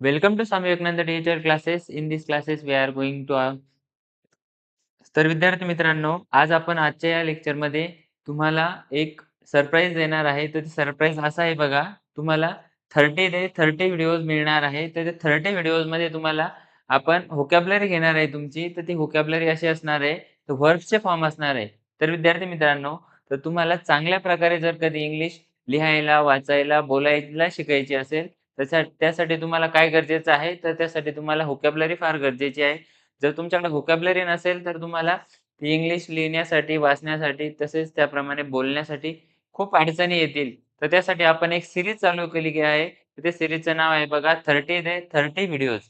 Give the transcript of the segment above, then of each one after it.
Welcome to Swami Vivekananda Digital Classes. In these classes, we are going to have तर विद्यार्थी मित्रांनो, आज आपण आजच्या या लेक्चरमध्ये तुम्हाला एक सरप्राईज देणार आहे. तर ते सरप्राईज असा आहे बघा, तुम्हाला 30 डे 30 व्हिडिओज मिळणार आहे. तर ते 30 व्हिडिओजमध्ये तुम्हाला आपण होकॅबलरी घेणार आहे तुमची. तर ती होकॅबलरी अशी असणार आहे, तर व्हर्ब्सचे फॉर्म असणार आहे. तर विद्यार्थी मित्रांनो, तर तुम्हाला चांगल्या प्रकारे जर कधी इंग्लिश लिहायला, वाचायला, बोलायला शिकायची असेल, त्यासाठी तुम्हाला काय गरजेचं आहे, तर त्यासाठी तुम्हाला व्होकॅब्युलरी फार गरजेची आहे. जर तुमच्याकडे व्होकॅब्युलरी नसेल, तर तुम्हाला ती इंग्लिश लिहिण्यासाठी, वाचण्यासाठी तसेच त्याप्रमाणे बोलण्यासाठी खूप अडचणी येतील. तर त्यासाठी आपण एक सिरीज चालू केली आहे. ते सिरीजचं नाव आहे बघा 30 डे 30 व्हिडिओज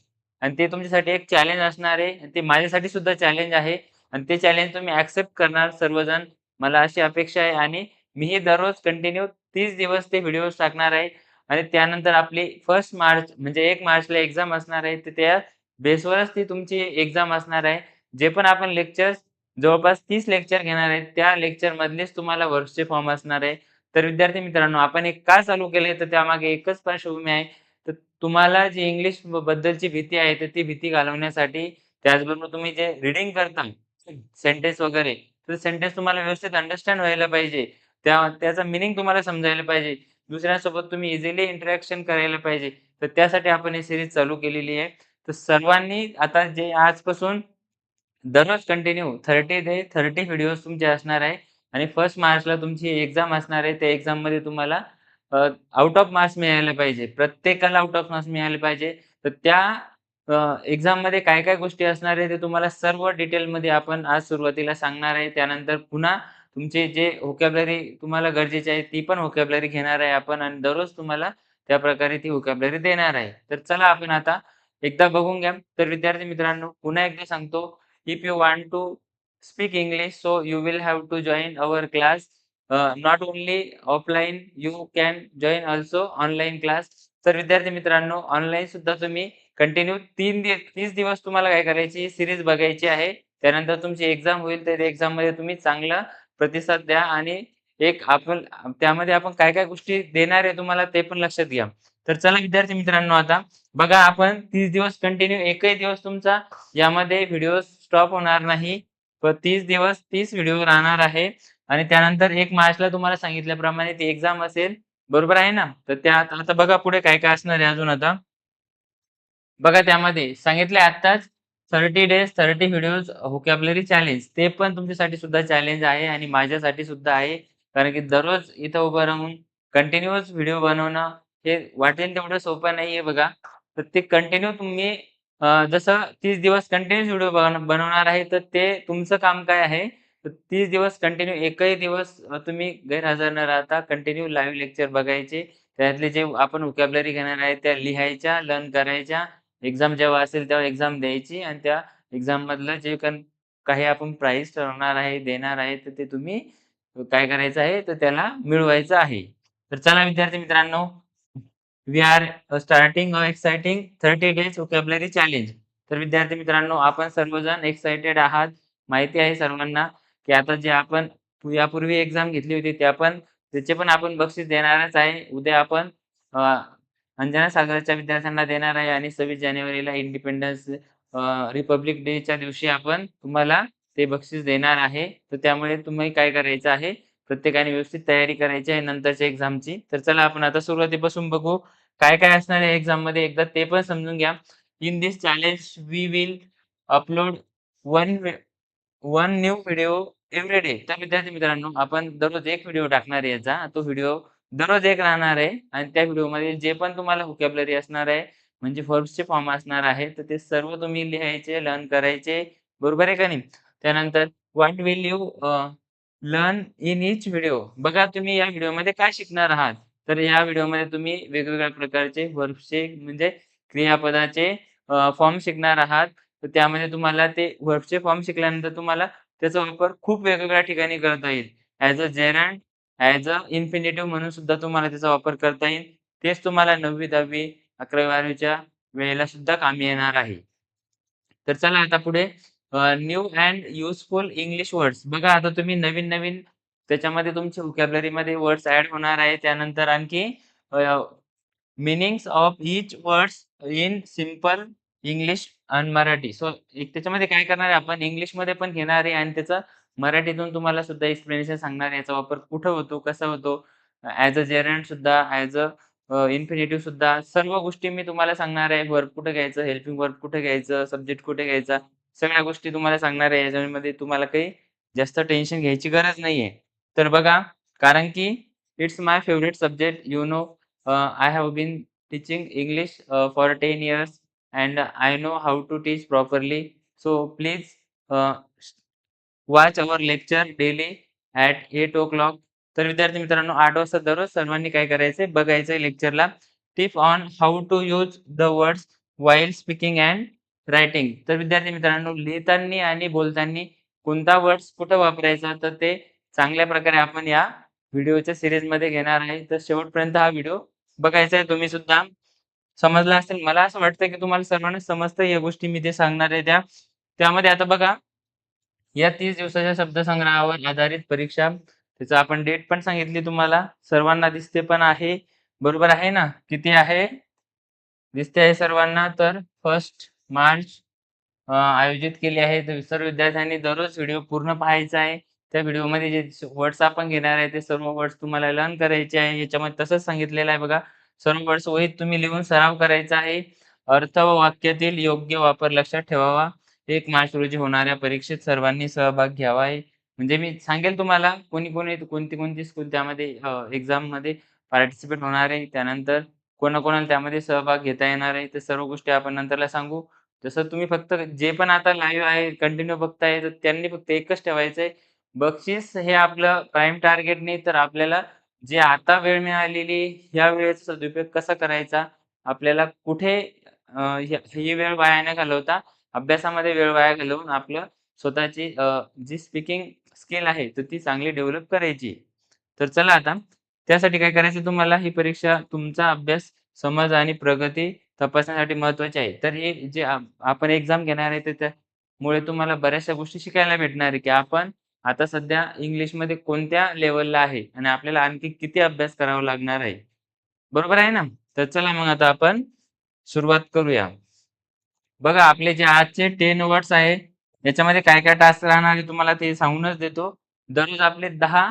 आणि ते तुमच्यासाठी एक चॅलेंज असणार आहे. आणि ते माझ्यासाठी सुद्धा चॅलेंज आहे आणि ते चॅलेंज तुम्ही ऍक्सेप्ट करणार सर्वजण, मला अशी अपेक्षा आहे आणि मीही दररोज कंटिन्यू तीस दिवस ते व्हिडिओज टाकणार आहे आणि त्यानंतर आपली फर्स्ट मार्च म्हणजे एक मार्चला एक्झाम असणार आहे. तर त्या बेसवरच ती तुमची एक्झाम असणार आहे. जे पण आपण लेक्चर्स जवळपास तीस लेक्चर घेणार आहेत, त्या लेक्चर मधलेच तुम्हाला वर्क्सचे फॉर्म असणार आहे. तर विद्यार्थी मित्रांनो, आपण एक का चालू केले, तर त्यामागे एकच पार्श्वभूमी आहे. तर तुम्हाला जी इंग्लिश बद्दलची भीती आहे, तर ती भीती घालवण्यासाठी, त्याचबरोबर तुम्ही जे रिडिंग करता सेंटेन्स वगैरे, तर सेंटेन्स तुम्हाला व्यवस्थित अंडरस्टँड व्हायला पाहिजे. त्या त्याचा मिनिंग तुम्हाला समजायला पाहिजे. दुसऱ्यांसोबत तुम्ही इझिली इंटरॅक्शन करायला पाहिजे. तर त्यासाठी आपण ही सीरीज चालू केलेली आहे. तर सर्वांनी आता जे आजपासून दररोज कंटिन्यू 30 डे 30 व्हिडिओज तुमचे असणार आहे आणि फर्स्ट मार्चला तुमची एक्झाम असणार आहे. त्या एक्झाममध्ये तुम्हाला आउट ऑफ मार्क्स मिळायला पाहिजे. प्रत्येकाला आउट ऑफ मार्क्स मिळाले पाहिजे. तर त्या एक्झाममध्ये काय-काय गोष्टी असणार आहे, ते तुम्हाला सर्व डिटेलमध्ये आपण आज सुरुवातीला सांगणार आहे. त्यानंतर पुन्हा तुमचे जे व्होकॅब्युलरी तुम्हाला गरजेची आहे, ती पण व्होकॅब्युलरी घेणार आहे आपण आणि दररोज तुम्हाला त्या प्रकारे ती व्होकॅब्युलरी देणार आहे. तर चला आपण आता एकदा बघून घ्या. तर विद्यार्थी मित्रांनो, पुन्हा एकदा सांगतो, if you want to speak English, so you will have to join our class. Not only offline, you can join also online class. तर विद्यार्थी मित्रांनो, ऑनलाईन सुद्धा तुम्ही कंटिन्यू तीन दिवस तीस दिवस तुम्हाला काय करायची, सीरीज बघायची आहे. त्यानंतर तुमची एक्झाम होईल, तर एक्झाममध्ये तुम्ही चांगला प्रतिसाद द्या आणि एक आपण त्यामध्ये आपण काय-काय गोष्टी देणार आहे तुम्हाला, ते पण लक्षात घ्या. तर चला विद्यार्थी मित्रांनो, आता बघा आपण तीस दिवस कंटिन्यू एकही दिवस तुमचा यामध्ये व्हिडिओ स्टॉप होणार नाही. तीस दिवस तीस व्हिडिओ राहणार आहे आणि त्यानंतर एक मार्चला तुम्हाला सांगितल्याप्रमाणे ती एक्झाम असेल. बरोबर आहे ना? तर त्या आता बघा पुढे काय-काय असणार आहे अजून आता. बघा त्यामध्ये सांगितलंय आत्ताच 30 डेज 30 व्हिडिओज व्होकॅब्युलरी चॅलेंज. ते पण तुमच्यासाठी सुद्धा चॅलेंज आहे आणि माझ्यासाठी सुद्धा आहे. कारण की दररोज इथं उभं राहून कंटिन्युअस व्हिडिओ बनवणं, हे वाटेल तेवढं सोपं नाहीये बघा. तर ते कंटिन्यू तुम्ही जसं तीस दिवस कंटिन्यूअस व्हिडिओ बन बनवणार आहे, तर ते तुमचं काम काय आहे, तर 30 दिवस कंटिन्यू एकही दिवस तुम्ही गैरहजर न राहता कंटिन्यू लाईव्ह लेक्चर बघायचे. त्यातले जे आपण वोकॅबलरी घेणार आहे, त्या लिहायच्या, लर्न करायच्या. एक्झाम जेव्हा असेल तेव्हा एक्झाम द्यायची आणि त्या एक्झाम मधलं जे पण काही आपण प्राइज ठरवणार आहे, देणार आहे, तर ते तुम्ही काय करायचं आहे, तर त्याला मिळवायचं आहे. तर चला विद्यार्थी मित्रांनो, we are starting a exciting 30 days vocabulary challenge. तर विद्यार्थी मित्रांनो, आपण सर्वजण एक्साइटेड आहात. माहिती आहे सर्वांना, की आता जे आपण यापूर्वी एक्झाम घेतली होती, त्या पण त्याचे पण आपण बक्षीस देणारच आहे. उद्या आपण अंजना सागरच्या विद्यार्थ्यांना देणार आहे आणि 26 जानेवारीला इंडिपेंडन्स रिपब्लिक डेच्या दिवशी आपण तुम्हाला ते बक्षीस देणार आहे. तर त्यामुळे तुम्ही काय करायचं आहे, प्रत्येकाने व्यवस्थित तयारी करायची आहे नंतरच्या एक्झामची. तर चला आपण आता सुरुवातीपासून बघू, काय-काय असणार आहे एक्झाममध्ये एकदा ते पण समजून घ्या. In this challenge we will upload one one new video every day. तर विद्यार्थी मित्रांनो, आपण दररोज एक व्हिडिओ टाकणार आहे याचा. तो व्हिडिओ दररोज एक राहणार आहे आणि त्या व्हिडिओमध्ये जे पण तुम्हाला हुकॅबलरी असणार आहे, म्हणजे फॉर्म्सचे फॉर्म असणार आहे, तर ते सर्व तुम्ही लिहायचे, लर्न करायचे. बरोबर आहे का नाही? त्यानंतर what will you learn in each video. बघा तुम्ही या व्हिडिओमध्ये काय शिकणार आहात? तर या व्हिडिओमध्ये तुम्ही वेगवेगळ्या प्रकारचे वर्बचे म्हणजे क्रियापदाचे फॉर्म शिकणार आहात. तर त्यामध्ये तुम्हाला ते वर्बचे फॉर्म शिकल्यानंतर तुम्हाला त्याचा वापर खूप वेगवेगळ्या ठिकाणी करता येईल. As a gerund, as a infinitive म्हणून सुद्धा तुम्हाला त्याचा वापर करता येईल. तेच तुम्हाला 9वी, 10वी, 11वी, 12वीच्या वेळेला सुद्धा कामी येणार आहे. तर चला आता पुढे new and useful English words. बघा आता तुम्ही नवीन-नवीन त्याच्यामध्ये तुमच्या व्होकॅब्युलरीमध्ये वर्ड्स ऍड होणार आहे. त्यानंतर आणखी meanings of each words in simple English आणि मराठी. सो एक त्याच्यामध्ये काय करणार आहे आपण इंग्लिशमध्ये पण घेणार आहे आणि त्याचं मराठीतून तुम्हाला सुद्धा एक्सप्लेनेशन सांगणार याचा वापर कुठं होतो, कसा होतो, ऍज अ जेरंट सुद्धा, ऍज अ इन्फिनेटिव्ह इन्फिनिटिव्ह सुद्धा सर्व गोष्टी मी तुम्हाला सांगणार आहे. वर्ब कुठे घ्यायचं, हेल्पिंग वर्ब कुठे घ्यायचं, सब्जेक्ट कुठे घ्यायचा, सगळ्या गोष्टी तुम्हाला सांगणार आहे. याच्यामध्ये तुम्हाला काही जास्त टेन्शन घ्यायची गरज नाहीये. तर बघा, कारण की it's my favourite subject. You know I have been teaching English for ten years and I know how to teach properly. So please watch our lecture daily at 8:00 तर विद्यार्थी मित्रांनो आठ वाजता दररोज सर्वांनी काय करायचंय बघायचंय लेक्चरला. Tip on how to use the words while speaking and writing. तर विद्यार्थी मित्रांनो लिहितांनी आणि बोलताना कोणता वर्ड्स कुठं वापरायचा तर ते चांगल्या प्रकारे आपण या व्हिडिओच्या सिरीजमध्ये घेणार आहे. तर शेवटपर्यंत हा व्हिडिओ बघायचा आहे तुम्ही सुद्धा. समजला असेल. मला असं वाटतं की तुम्हाला सर्वांना समजतं या गोष्टी मी ते सांगणार आहे त्या. त्यामध्ये आता बघा, या तीस दिवसाच्या शब्दसंग्रहावर आधारित परीक्षा त्याचं आपण डेट पण सांगितली तुम्हाला. सर्वांना दिसते पण आहे. बरोबर आहे ना? किती आहे? दिसते आहे सर्वांना. तर फर्स्ट मार्च आयोजित केली आहे. तर सर्व विद्यार्थ्यांनी दररोज व्हिडिओ पूर्ण पाहायचा आहे. त्या व्हिडिओमध्ये जे वर्ड्स आपण घेणार आहे ते सर्व वर्ड्स तुम्हाला लर्न करायचे आहे. याच्यामध्ये तसंच सांगितलेलं आहे बघा. सर्व वर्ड्स वहीत तुम्ही लिहून सराव करायचा आहे. अर्थ व वाक्यातील योग्य वापर लक्षात ठेवावा. एक मार्च रोजी होणाऱ्या परीक्षेत सर्वांनी सहभाग घ्यावा आहे. म्हणजे मी सांगेल तुम्हाला कोणी-कोणी कोणती-कोणती स्कूल त्यामध्ये एक्झाममध्ये पार्टिसिपेट होणार आहे. त्यानंतर कोणाकोणाला त्यामध्ये सहभाग घेता येणार आहे. तर सर्व गोष्टी आपण नंतरला सांगू. तसं तुम्ही फक्त जे पण आता लाईव्ह आहे, कंटिन्यू बघताय, तर त्यांनी फक्त एकच ठेवायचंय. बक्षीस हे आपलं प्राईम टार्गेट नाही, तर आपल्याला जे आता वेळ मिळालेली ह्या वेळेचा सदुपयोग कसा करायचा, आपल्याला कुठे ही ही वेळ वाया न घालवता अभ्यासामध्ये वेळ वाया घालवून आपलं स्वतःची जी स्पीकिंग स्किल आहे, तर ती चांगली डेव्हलप करायची. तर चला आता त्यासाठी काय करायचं तुम्हाला ही परीक्षा तुमचा अभ्यास, समज आणि प्रगती तपासण्यासाठी महत्त्वाची आहे. तर हे जे आपण एक्झाम घेणार आहे, त्यामुळे तुम्हाला बऱ्याचशा गोष्टी शिकायला भेटणार आहे, की आपण आता सध्या इंग्लिशमध्ये कोणत्या लेवलला आहे आणि आपल्याला आणखी किती अभ्यास करावा लागणार आहे. बरोबर आहे ना? तर चला मग आता आपण सुरुवात करूया. बघा आपले जे आजचे टेन वर्ड्स आहे, याच्यामध्ये काय-काय टास्क राहणार आहे तुम्हाला ते सांगूनच देतो. दररोज आपले 10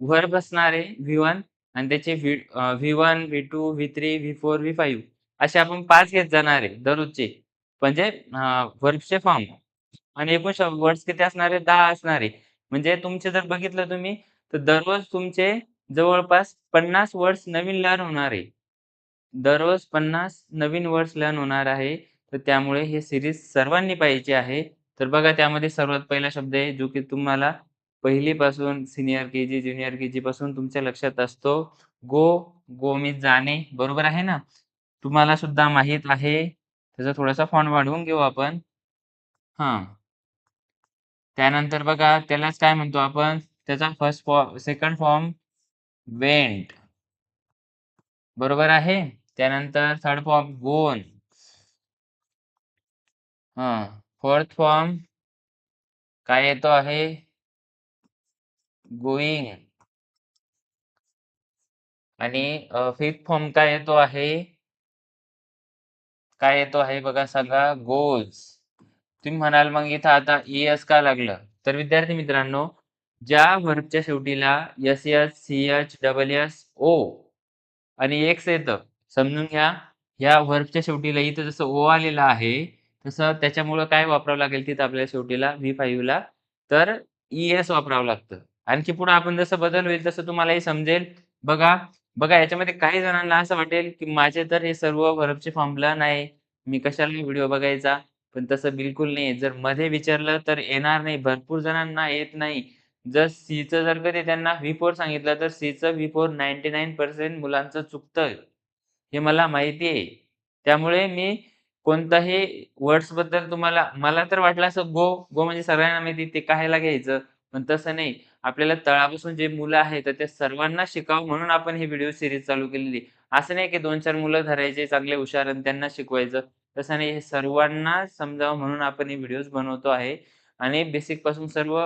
व्हर्ब असणार आहे व्ही1 आणि त्याचे V one V two V three V four V five असे आपण पाच घेत जाणार आहे दररोजचे. म्हणजे वर्बचे फॉर्म आणि एकूण वर्ड्स किती असणार आहे? 10 असणार आहे. म्हणजे तुमचे जर बघितलं तुम्ही, तर दररोज तुमचे जवळपास 50 वर्ड्स नवीन लर्न होणार आहे. दररोज 50 नवीन वर्ड्स लर्न होणार आहे. तर त्यामुळे हे सिरीज सर्वांनी पाहिजे आहे. तर बघा त्यामध्ये सर्वात पहिला शब्द आहे, जो की तुम्हाला पहिलीपासून सिनियर के-जी, ज्युनियर के-जी पासून तुमच्या लक्षात असतो. गो, गो मी जाणे. बरोबर आहे ना? तुम्हाला सुद्धा माहीत आहे. त्याचा थोडासा फॉन्ट वाढवून घेऊ आपण. हा त्यानंतर बघा त्यालाच काय म्हणतो आपण, त्याचा first form second form went. बरोबर आहे. त्यानंतर थर्ड फॉर्म गोन. हां. फोर्थ फॉर्म काय येतो आहे? गोइंग. आणि फिफ्थ फॉर्म काय येतो आहे? काय येतो आहे बघा सांगा? गोज. तुम्ही म्हणाल मग इथं आता ई-एस का लागलं? तर विद्यार्थी मित्रांनो, ज्या वर्बच्या शेवटीला S S C H, double S, O आणि एक्स येतं, समजून घ्या. ह्या वर्बच्या शेवटीला इथं जसं ओ आलेला आहे, तसं त्याच्यामुळं काय वापरावं लागेल तिथं आपल्याला शेवटीला व्ही फाईव्हला तर ई-एस वापरावं लागतं. आणखी पुढे आपण जसं बदल होईल तसं तुम्हालाही समजेल. बघा, बघा याच्यामध्ये काही जणांना असं वाटेल, की माझे तर हे सर्व व्हर्बचे फॉर्म लर्न आहे. मी कशाला व्हिडिओ बघायचा? पण तसं बिलकुल नाही जर मध्ये विचारलं तर येणार नाही. भरपूर जणांना येत नाही. जर सीचं जर कधी त्यांना व्ही फोर सांगितलं, तर सीचं व्ही4 99% मुलांचं चुकतं. हे मला माहिती आहे. त्यामुळे मी कोणताही वर्ड्सबद्दल तुम्हाला मला तर वाटलं असं गो, गो म्हणजे सगळ्यांना माहिती ते कायला घ्यायचं? पण तसं नाही. आपल्याला तळापासून जे मुलं आहेत, तर त्या सर्वांना शिकावं म्हणून आपण ही व्हिडिओ सिरीज चालू केलेली. असं नाही की 2-4 मुलं धरायचे चांगले हुशार आणि त्यांना शिकवायचं. तसं नाही. हे सर्वांना समजावं म्हणून आपण हे व्हिडिओज बनवतो आहे आणि बेसिकपासून सर्व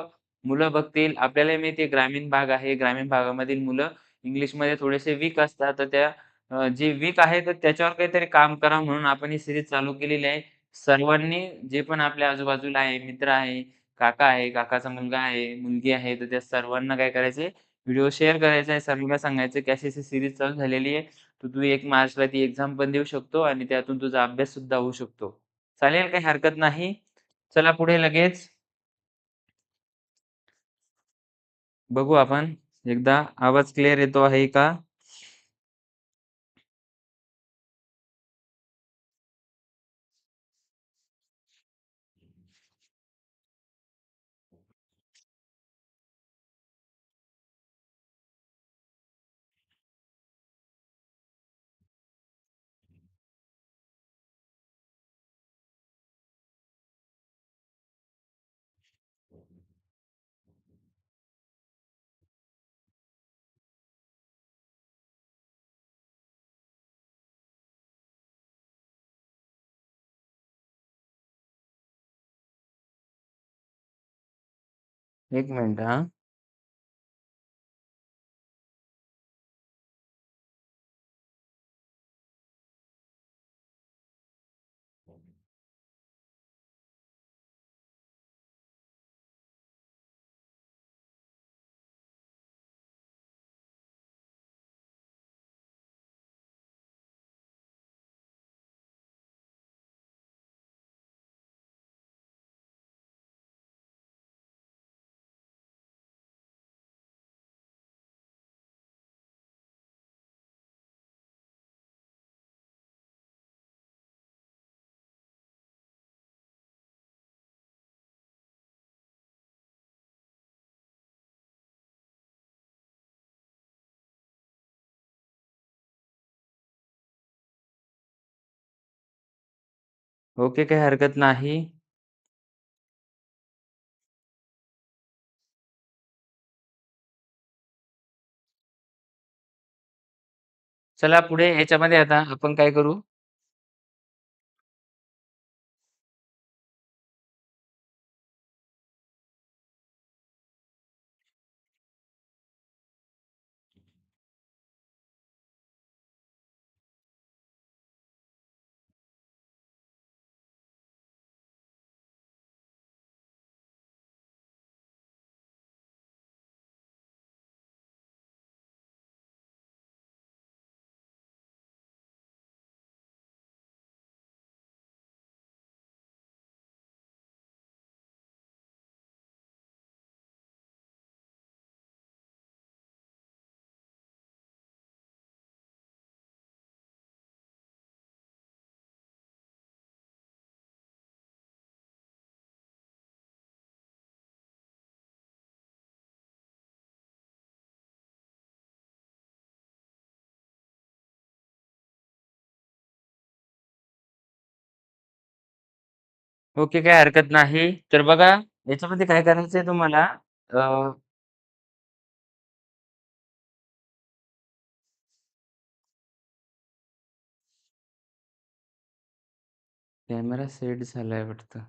मुलं बघतील. आपल्याला माहिती ग्रामीण भाग आहे. ग्रामीण भागामधील मुलं इंग्लिशमध्ये थोडेसे वीक असतात. तर त्या जे वीक आहे तर त्याच्यावर काहीतरी काम करा म्हणून आपण ही सिरीज चालू केलेली आहे. सर्वांनी जे पण आपल्या आजूबाजूला आहे, मित्र आहे, काका आहे, काकाचा मुलगा आहे, मुलगी आहे, तर त्या सर्वांना काय करायचंय व्हिडिओ शेअर करायचा आहे. सर्वांना सांगायचं की अशी सिरीज चालू झालेली आहे. तर तू एक मार्चला ती एक्झाम पण देऊ शकतो आणि त्यातून तुझा अभ्यास सुद्धा होऊ शकतो. चालेल काही हरकत नाही. चला पुढे लगेच. बघू आपण एकदा आवाज क्लिअर येतो आहे का? एक मिनिट हां. ओके. काही हरकत नाही. चला पुढे याच्यामध्ये आता आपण काय करू ओके. काही हरकत नाही. तर बघा याच्यामध्ये काय करायचंय तुम्हाला अ कॅमेरा सेट झालाय वाटतं.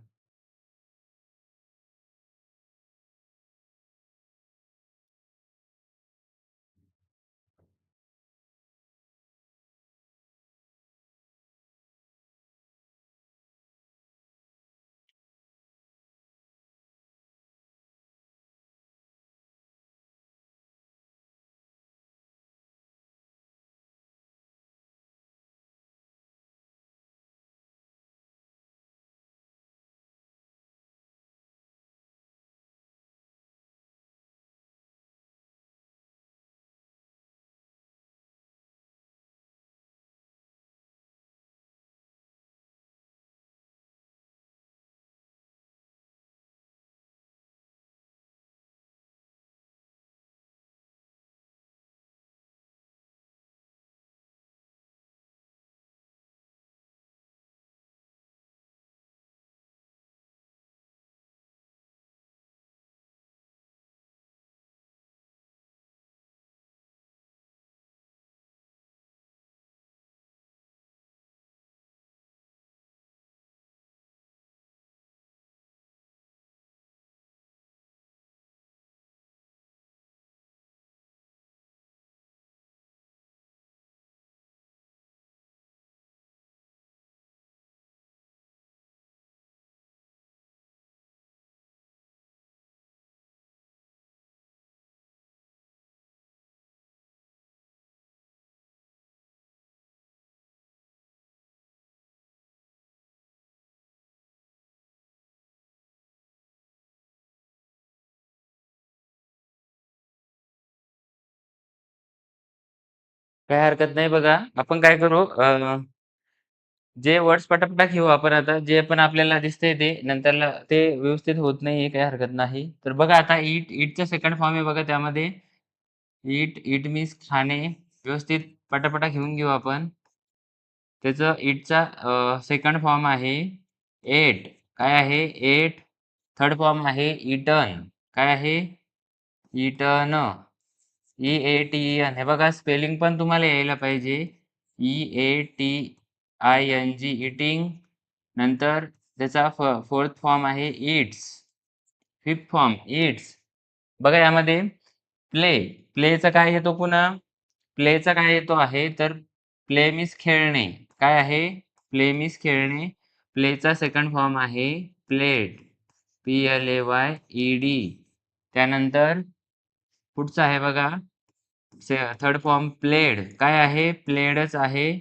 काही हरकत नाही बघा. आपण काय करू अ, जे वर्ड्स पटापटा घेऊ आपण आता. जे पण आपल्याला दिसतंय ते नंतरला ते व्यवस्थित होत नाहीये काही हरकत नाही. तर बघा आता ईट, ईटचा सेकंड फॉर्म आहे बघा त्यामध्ये. ईट, इट मीन्स खाणे. व्यवस्थित पटापटा घेऊन घेऊ आपण. त्याचं ईटचा अ, सेकंड फॉर्म आहे एट. काय आहे? एट. थर्ड फॉर्म आहे ईटन. काय आहे? Eaten. E A T E N. हे बघा स्पेलिंग पण तुम्हाला यायला पाहिजे. ई-ए-टी-आय-एन-जी इटिंग नंतर त्याचा फ फोर्थ फॉर्म आहे इट्स फिफ्थ फॉर्म इट्स बघा यामध्ये प्ले. प्लेचा काय येतो पुन्हा? प्लेचा काय येतो आहे तर प्ले मीन्स खेळणे. काय आहे? प्ले मीन्स खेळणे. प्लेचा सेकंड फॉर्म आहे played. P L A Y E D. त्यानंतर पुढचं आहे बघा थर्ड फॉर्म प्लेड. काय आहे? प्लेडच आहे.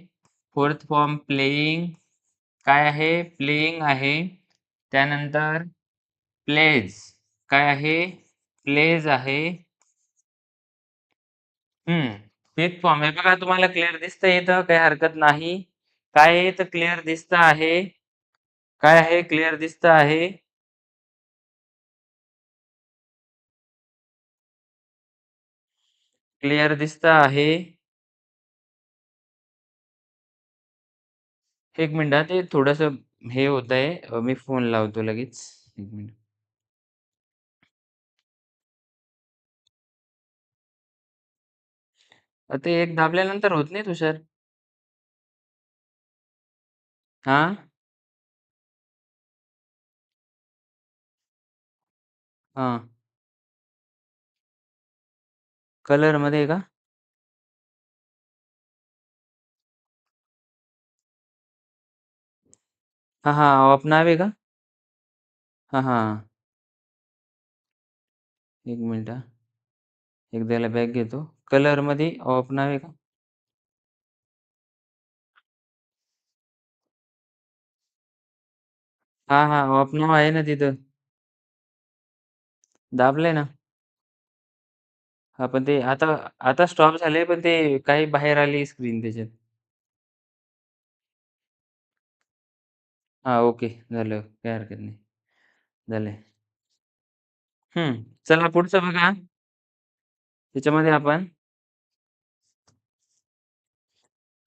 Fourth form playing. काय आहे? प्लेइंग आहे. त्यानंतर प्लेज. काय आहे? प्लेज आहे. हम्म फिफ्थ फॉर्म हे बघा तुम्हाला क्लिअर दिसत येतं काही हरकत नाही. काय आहे तर क्लिअर दिसतं आहे. काय आहे? क्लिअर दिसतं आहे. क्लिअर दिसत आहे. एक मिनिट ते थोडंसं हे होत आहे मी फोन लावतो लगेच. एक मिनिट. ते एक दाबल्यानंतर होत नाही तुषार. हा हां. कलरमध्ये का? हां, हां. ऑफ नाव आहे का? हां, हां. एक मिनिट हां. एकदा याला बॅक घेतो. कलरमध्ये मध्ये नाव आहे का? हां, हां. ऑफ नाव आहे ना तिथं. दाबलंय ना. हां, पण ते आता आता स्टॉप झाले पण ते काही बाहेर आली स्क्रीन त्याच्यात. हां, ओके. झालं. काही हरकत नाही. झालंय. हं. चला पुढचं बघा. त्याच्यामध्ये आपण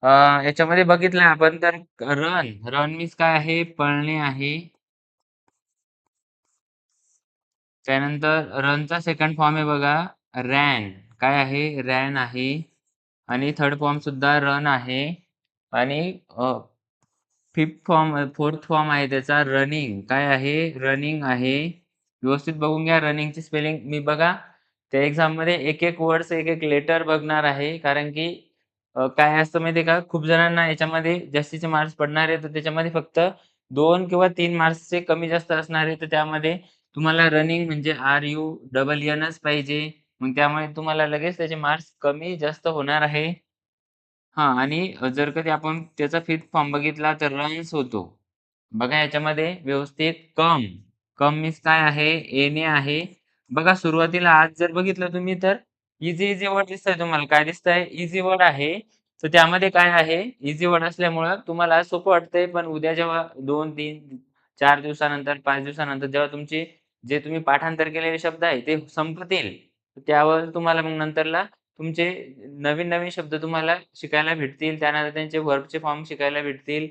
अ, याच्यामध्ये बघितलं आपण तर रन. रन मीन्स काय आहे? पळणे आहे. त्यानंतर रनचा सेकंड फॉर्म आहे बघा रॅन. काय आहे? रॅन आहे. आणि थर्ड फॉर्म सुद्धा रन आहे. आणि फिफ्थ फॉर्म फोर्थ फॉर्म आहे त्याचा रनिंग. काय आहे? रनिंग आहे. व्यवस्थित बघून घ्या रनिंगची स्पेलिंग. मी बघा त्या एक्झाममध्ये एक-एक वर्ड्स, एक-एक लेटर बघणार आहे. कारण की काय असतं माहिती आहे का? खूप जणांना याच्यामध्ये जास्तीचे मार्क्स पडणार आहे, तर त्याच्यामध्ये फक्त दोन किंवा तीन मार्क्सचे कमी जास्त असणार आहे. तर त्यामध्ये तुम्हाला रनिंग म्हणजे आर-यू डबल एनच पाहिजे. मग त्यामुळे तुम्हाला लगेच त्याचे मार्क्स कमी जास्त होणार आहे. हां आणि जर कधी आपण त्याचा फिफ्थ फॉर्म बघितला तर रन्स होतो. बघा याच्यामध्ये व्यवस्थित कम. कम मीन्स काय आहे? एने आहे. बघा सुरुवातीला आज जर बघितलं तुम्ही तर इझी इझी वर्ड दिसतंय तुम्हाला. काय दिसतंय? इझी वर्ड आहे. तर त्यामध्ये काय आहे? इझी वर्ड असल्यामुळं तुम्हाला सोपं वाटतंय. पण उद्या जेव्हा 2, 3, 4 दिवसानंतर, पाच दिवसानंतर जेव्हा तुमचे जे तुम्ही पाठांतर केलेले शब्द आहे ते संपतील, त्यावर तुम्हाला मग नंतरला तुमचे नवीन-नवीन शब्द तुम्हाला शिकायला भेटतील. त्यानंतर त्यांचे वर्कचे फॉर्म शिकायला भेटतील.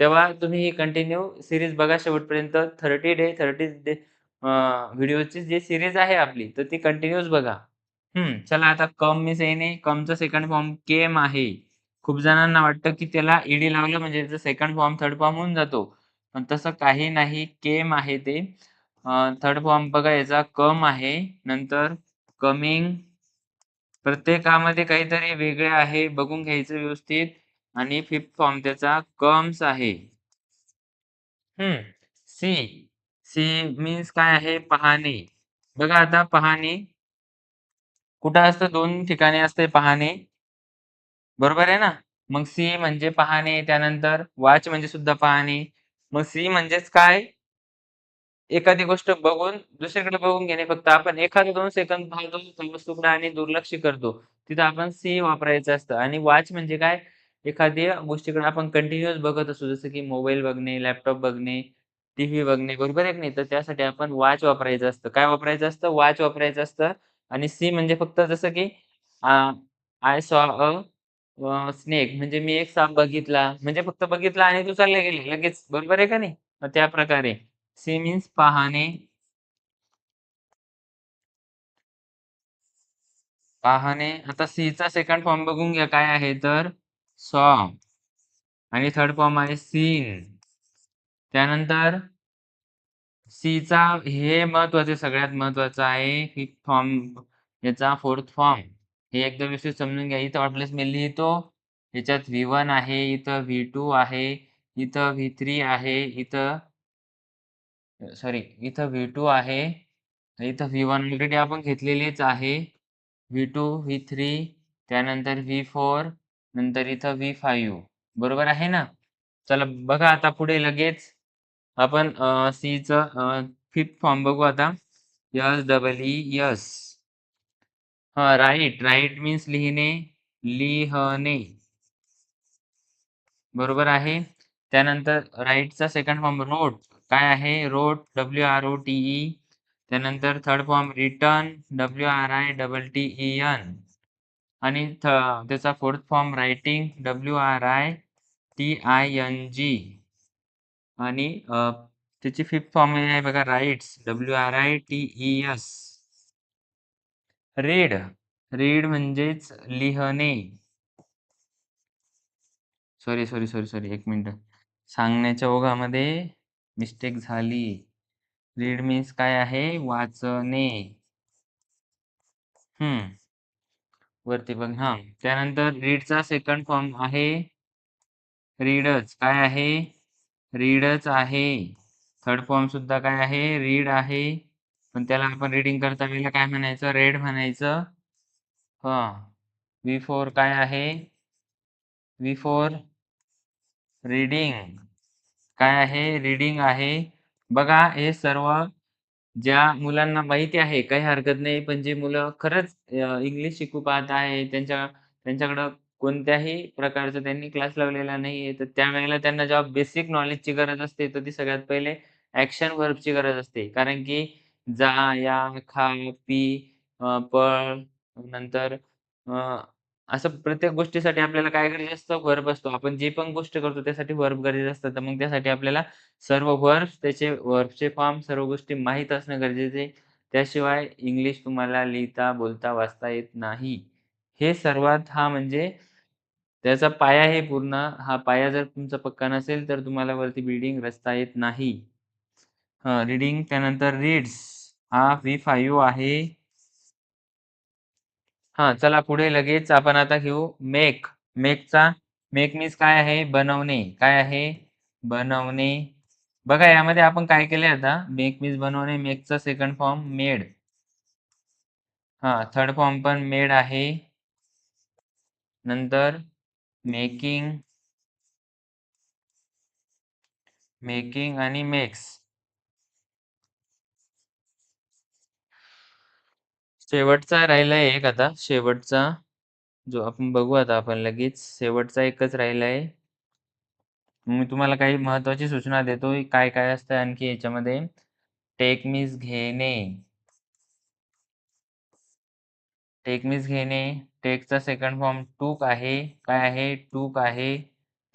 तेव्हा तुम्ही ही कंटिन्यू सिरीज बघा शेवटपर्यंत. 30 डे 30 डे व्हिडिओची जी सिरीज आहे आपली, तर ती कंटिन्यूस बघा. हम्म चला आता कम मिस येणे. कमचा सेकंड फॉर्म केम आहे. खूप जणांना वाटतं की त्याला ईडी लावलं म्हणजे त्याचा सेकंड फॉर्म, थर्ड फॉर्म होऊन जातो. पण तसं काही नाही. केम आहे ते. थर्ड फॉर्म बघा याचा कम आहे. नंतर कमिंग. प्रत्येकामध्ये काहीतरी वेगळे आहे. बघून घ्यायचं व्यवस्थित. आणि फिफ्थ फॉर्म त्याचा कम्स आहे. हम्म सी. सी मीन्स काय आहे? पाहणे. बघा आता पाहणे कुठं असतं? दोन ठिकाणी असते पाहणे. बरोबर आहे ना? मग सी म्हणजे पाहणे. त्यानंतर वॉच म्हणजे सुद्धा पाहणे. मग सी म्हणजेच काय? एखादी गोष्ट बघून दुसरीकडे बघून घेणे फक्त आपण एखादे दोन सेकंद पाहतो त्या वस्तूकडे आणि दुर्लक्ष करतो तिथं आपण सी वापरायचं असतं. आणि वॉच म्हणजे काय? एखाद्या गोष्टीकडे आपण कंटिन्युअस बघत असतो जसं की मोबाईल बघणे लॅपटॉप बघणे टीव्ही बघणे बरोबर आहे की नाही? तर त्यासाठी आपण वॉच वापरायचं असतं. काय वापरायचं असतं? वॉच वापरायचं असतं. आणि सी म्हणजे फक्त जसं की आय सॉ अ स्नेक म्हणजे मी एक साप बघितला. म्हणजे फक्त बघितला आणि तू चालले गेले. लगेच. बरोबर आहे का नाही? मग त्या प्रकारे. सी मीन्स पाहणे पाहणे आता सी चा सेकंड फॉर्म बघून घ्या काय आहे तर? सॉ आणि थर्ड फॉर्म आहे सीन त्यानंतर सी चा हे महत्त्वाचे सगळ्यात महत्वाचं आहे. फिफ्थ फॉर्म याचा फोर्थ फॉर्म हे एकदम व्यवस्थित समजून घ्या. इथं ऑटलेस मी लिहितो. याच्यात व्ही वन आहे इथं व्ही टू आहे इथं व्ही थ्री आहे इथं सॉरी इथं व्ही टू आहे. इथं व्ही वन ऑलरेडी आपण घेतलेलीच आहे. व्ही टू व्ही थ्री त्यानंतर व्ही फोर नंतर इथं व्ही फाईव्ह बरोबर आहे ना? चला बघा आता पुढे लगेच. आपण सीचं फिफ्थ फॉर्म बघू आता. यस डबल ई यस हा राईट राईट मीन्स लिहिणे लिहणे. बरोबर आहे? त्यानंतर राईटचा सेकंड फॉर्म रोट काय आहे? Wrote W R O T E त्यानंतर third form written W R I double T E N आणि त्याचा fourth form writing W R I T I N G आणि त्याची फिफ्थ फॉर्म आहे बघा writes W R I T E S read read म्हणजेच लिहणे. Sorry sorry sorry sorry एक minute. सांगण्याच्या ओघामध्ये मिस्टेक झाली. रीड मीन्स काय आहे? वाचणे. हम्म. वरती बघ हा. त्यानंतर रीडचा सेकंड फॉर्म आहे. रीडच काय आहे? रीडच आहे. थर्ड फॉर्म सुद्धा काय आहे? रीड आहे. पण त्याला आपण रीडिंग करता वेळेला काय म्हणायचं? रेड म्हणायचं. हा. वी फोर काय आहे? वी फोर रीडिंग काय आहे? रीडिंग आहे. बघा हे सर्व ज्या मुलांना माहिती आहे काही हरकत नाही पण जे मुलं खरंच इंग्लिश शिकू पाहत आहे त्यांच्या त्यांच्याकडं कोणत्याही प्रकारचा त्यांनी क्लास लावलेला नाहीये तर त्यावेळेला त्यांना जेव्हा बेसिक नॉलेजची गरज असते तर ती सगळ्यात पहिले ऍक्शन वर्बची गरज असते. कारण की जा या खा पी पळ नंतर असं प्रत्येक गोष्टीसाठी आपल्याला काय गरजेचं असतं? वर्ब असतो. आपण जे पण गोष्ट करतो त्यासाठी वर्ब गरजेचं असतं. तर मग त्यासाठी आपल्याला सर्व वर्ब त्याचे वर्बचे फॉर्म सर्व गोष्टी माहीत असणं गरजेचे त्याशिवाय इंग्लिश तुम्हाला लिहिता बोलता वाचता येत नाही. हे सर्वात हा म्हणजे त्याचा पाया हे पूर्ण. हा पाया जर तुमचा पक्का नसेल तर तुम्हाला वरती बिल्डिंग रचता येत नाही. हा रीडिंग त्यानंतर रीड्स हा व्ही फाईव्ह आहे. हा चला पुढे लगेच आपण आता घेऊ. मेक. मेकचा मेक मीन्स काय आहे? बनवणे. काय आहे? बनवणे. बघा यामध्ये आपण काय केले आता? मेक मीन्स बनवणे मेकचा सेकंड फॉर्म मेड हा थर्ड फॉर्म पण मेड आहे. नंतर मेकिंग मेकिंग आणि मेक्स शेवटचा राहिला एक आता. शेवटचा जो आपण बघू आता आपण लगेच. शेवटचा एकच राहिला आहे मी तुम्हाला काही महत्वाची सूचना देतो. काय काय असतं आणखी याच्यामध्ये? टेक घेणे. टेक घेणे. टेकचा सेकंड फॉर्म टूक आहे. काय आहे? टूक आहे.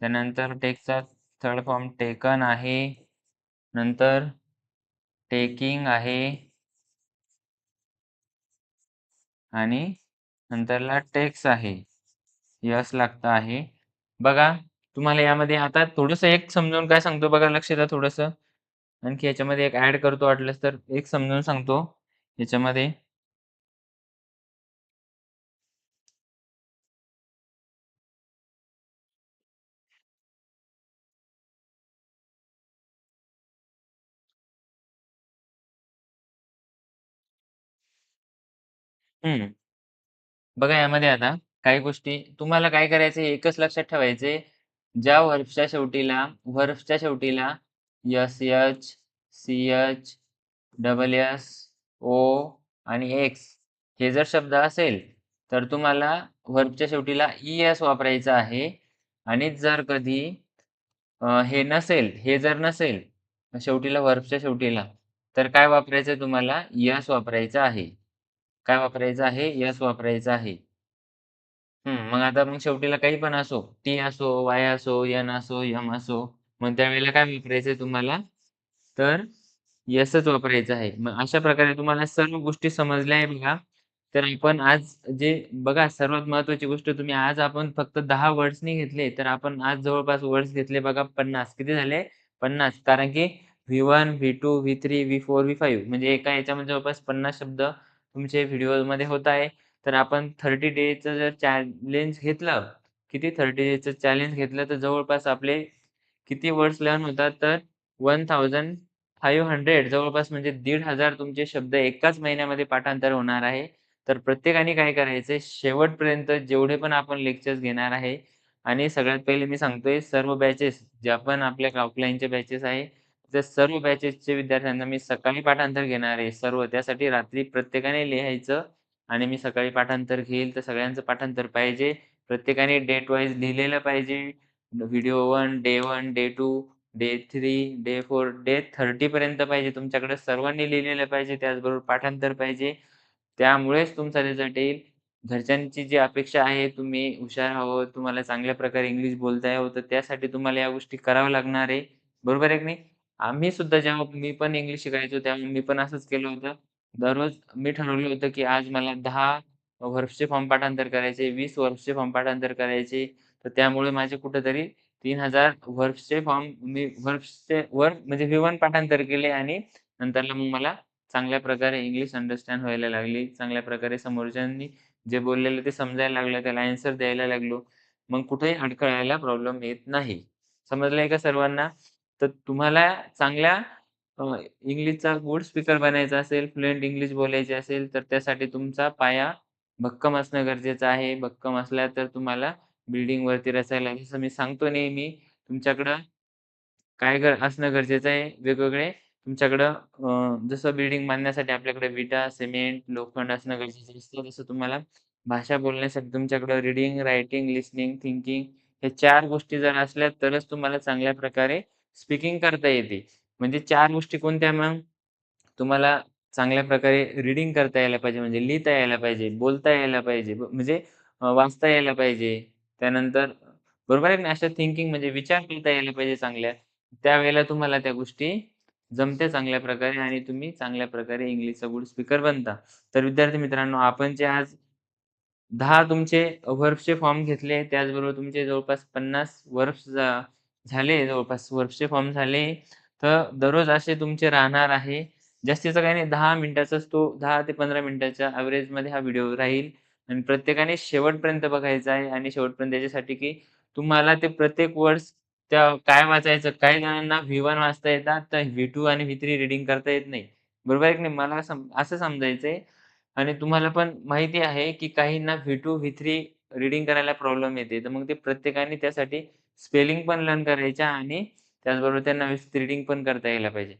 त्यानंतर टेकचा थर्ड फॉर्म टेकन आहे. नंतर टेकिंग आहे. आणि नंतरला टेक्स आहे. यस लागतं आहे. बघा तुम्हाला यामध्ये आता थोडंसं एक समजून काय सांगतो बघा लक्ष द्या थोडंसं. आणखी याच्यामध्ये एक ऍड करतो वाटलंच तर एक समजून सांगतो. याच्यामध्ये हम्म बघा यामध्ये आता काही गोष्टी तुम्हाला काय करायचं एकच लक्षात ठेवायचे ज्या वर्फच्या शेवटीला वर्फच्या शेवटीला S H C H double S O आणि एक्स हे जर शब्द असेल तर तुम्हाला वर्फच्या शेवटीला ई एस वापरायचं आहे. आणि जर कधी हे नसेल हे जर नसेल शेवटीला वर्फच्या शेवटीला तर काय वापरायचं तुम्हाला? यस वापरायचं आहे. काय वापरायचं आहे? यस वापरायचं आहे. हम्म मग आता मग शेवटीला काही पण असो टी असो वाय असो एन असो यम असो मग त्यावेळेला काय वापरायचं तुम्हाला? तर यसच वापरायचं आहे. मग अशा प्रकारे तुम्हाला सर्व गोष्टी समजल्या आहे बघा. तर आपण आज जे बघा सर्वात महत्वाची गोष्ट तुम्ही आज आपण फक्त दहा वर्ड्सनी घेतले तर आपण आज जवळपास वर्ड्स घेतले बघा पन्नास. किती झाले? पन्नास. कारण की V one V two V three V four V five म्हणजे एका याच्यामध्ये जवळपास पन्नास शब्द तुमचे व्हिडिओमध्ये होत आहे. तर आपण थर्टी डेजचं जर चॅलेंज घेतलं किती थर्टी डेजचं चॅलेंज घेतलं तर जवळपास आपले किती वर्ड्स लर्न होतात? तर वन थाउजंड फाईव्ह हंड्रेड जवळपास म्हणजे दीड हजार तुमचे शब्द एकाच महिन्यामध्ये पाठांतर होणार आहे. तर प्रत्येकाने काय करायचंय? शेवटपर्यंत जेवढे पण आपण लेक्चर्स घेणार आहे आणि सगळ्यात पहिले मी सांगतोय सर्व बॅचेस ज्या पण आपल्या ऑफलाईनचे बॅचेस आहे जर सर्व बॅचेसचे विद्यार्थ्यांना मी सकाळी पाठांतर घेणार आहे सर्व त्यासाठी रात्री प्रत्येकाने लिहायचं आणि मी सकाळी पाठांतर घेईल तर सगळ्यांचं पाठांतर पाहिजे. प्रत्येकाने डेट वाईज लिहिलेलं पाहिजे. Video one day one day two day three day four day thirty पर्यंत पाहिजे. तुमच्याकडे सर्वांनी लिहिलेलं पाहिजे त्याचबरोबर पाठांतर पाहिजे. त्यामुळेच तुमचा रिझल्ट येईल. घरच्यांची जी अपेक्षा आहे तुम्ही हुशार हवं तुम्हाला चांगल्या प्रकारे इंग्लिश बोलता यावं तर त्यासाठी तुम्हाला या गोष्टी कराव्या लागणार आहे. बरोबर आहे की नाही? आम्ही सुद्धा जेव्हा मी पण इंग्लिश शिकायचो तेव्हा मी पण असंच केलं होतं. दररोज मी ठरवलं होतं की आज मला दहा वर्षचे फॉर्म पाठांतर करायचे वीस वर्षचे फॉर्म पाठांतर करायचे. तर त्यामुळे माझे कुठेतरी तीन हजार वर्षचे फॉर्म मी वर्षचे वर म्हणजे व्ही वन पाठांतर केले आणि नंतरला मग मला चांगल्या प्रकारे इंग्लिश अंडरस्टँड व्हायला लागली. चांगल्या प्रकारे समोरच्यांनी जे बोललेलं ते समजायला लागलं त्याला आन्सर द्यायला लागलो. मग कुठेही अडखळायला प्रॉब्लेम येत नाही. समजलंय का सर्वांना? तर तुम्हाला चांगल्या इंग्लिशचा गुड स्पीकर बनायचा असेल फ्लुएंट इंग्लिश बोलायची असेल तर त्यासाठी तुमचा पाया भक्कम असणं गरजेचं आहे. भक्कम असला तर तुम्हाला बिल्डिंगवरती रचायला जसं मी सांगतो नेहमी तुमच्याकडं काय गर असणं गरजेचं आहे. वेगवेगळे तुमच्याकडं जसं बिल्डिंग बांधण्यासाठी आपल्याकडे विटा सिमेंट लोखंड असणं गरजेचं असतं. तसं तुम्हाला भाषा बोलण्यासाठी तुमच्याकडं रीडिंग रायटिंग लिस्निंग थिंकिंग हे चार गोष्टी जर असल्या तरच तुम्हाला चांगल्या प्रकारे स्पीकिंग करता येते. म्हणजे चार गोष्टी कोणत्या मग? तुम्हाला चांगल्या प्रकारे रीडिंग करता यायला पाहिजे म्हणजे लिहिता यायला पाहिजे बोलता यायला पाहिजे म्हणजे वाचता यायला पाहिजे. त्यानंतर बरोबर आहे ना? अशा थिंकिंग म्हणजे विचार करता यायला पाहिजे चांगल्या. त्यावेळेला तुम्हाला त्या गोष्टी जमत्या चांगल्या प्रकारे आणि तुम्ही चांगल्या प्रकारे इंग्लिशचा गुड स्पीकर बनता. तर विद्यार्थी मित्रांनो आपण जे आज दहा तुमचे वर्बचे फॉर्म घेतले त्याचबरोबर तुमचे जवळपास पन्नास वर्ब्स झाले जवळपास वर्कचे फॉर्म झाले. तर दररोज असे तुमचे राहणार आहे. जास्तीचा काही नाही दहा मिनिटाचाच तो दहा ते पंधरा मिनिटाच्या ॲव्हरेजमध्ये हा व्हिडिओ राहील. आणि प्रत्येकाने शेवटपर्यंत बघायचा आहे आणि शेवटपर्यंत याच्यासाठी की तुम्हाला ते प्रत्येक वर्ड्स त्या काय वाचायचं काही जणांना व्ही वन वाचता येतात तर व्ही टू आणि व्ही थ्री रीडिंग करता येत नाही. बरोबर आहे की नाही? मला असं समजायचंय आणि तुम्हाला पण माहिती आहे की काहींना V two V three reading करायला प्रॉब्लेम येते. तर मग ते प्रत्येकाने त्यासाठी स्पेलिंग पण लर्न करायच्या आणि त्याचबरोबर त्यांना व्यवस्थित रिडिंग पण करता यायला पाहिजे.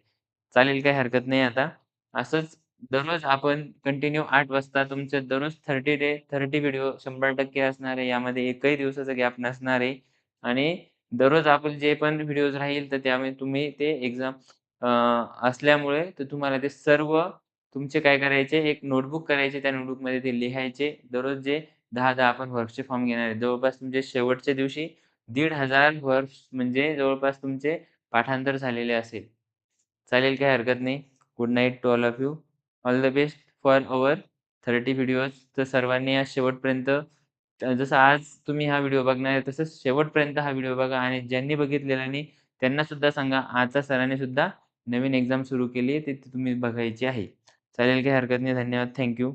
चालेल काही हरकत नाही आता. असंच दररोज आपण कंटिन्यू आठ वाजता तुमचे दररोज थर्टी डे थर्टी व्हिडिओ शंभर टक्के असणार आहे. यामध्ये एकही दिवसाचा गॅप नसणार आहे. आणि दररोज आपण जे पण व्हिडिओज राहील तर त्यामुळे तुम्ही ते एक्झाम असल्यामुळे तर तुम्हाला ते सर्व तुमचे काय करायचे एक नोटबुक करायचे त्या नोटबुकमध्ये ते लिहायचे. दररोज जे दहा दहा आपण वर्कचे फॉर्म घेणार आहे. जवळपास तुमचे शेवटच्या दिवशी दीड हजार वर्ष म्हणजे जवळपास तुमचे पाठांतर झालेले असेल. चालेल काही हरकत नाही. Good night to all of you all the best for our thirty videos तर सर्वांनी आज शेवटपर्यंत जसं आज तुम्ही हा व्हिडिओ बघणार आहे तसंच शेवटपर्यंत हा व्हिडिओ बघा आणि ज्यांनी बघितलेला नाही त्यांना सुद्धा सांगा. आजचा सरांनी सुद्धा नवीन एक्झाम सुरू केली आहे ती तुम्ही बघायची आहे. चालेल काही हरकत नाही. धन्यवाद. थँक्यू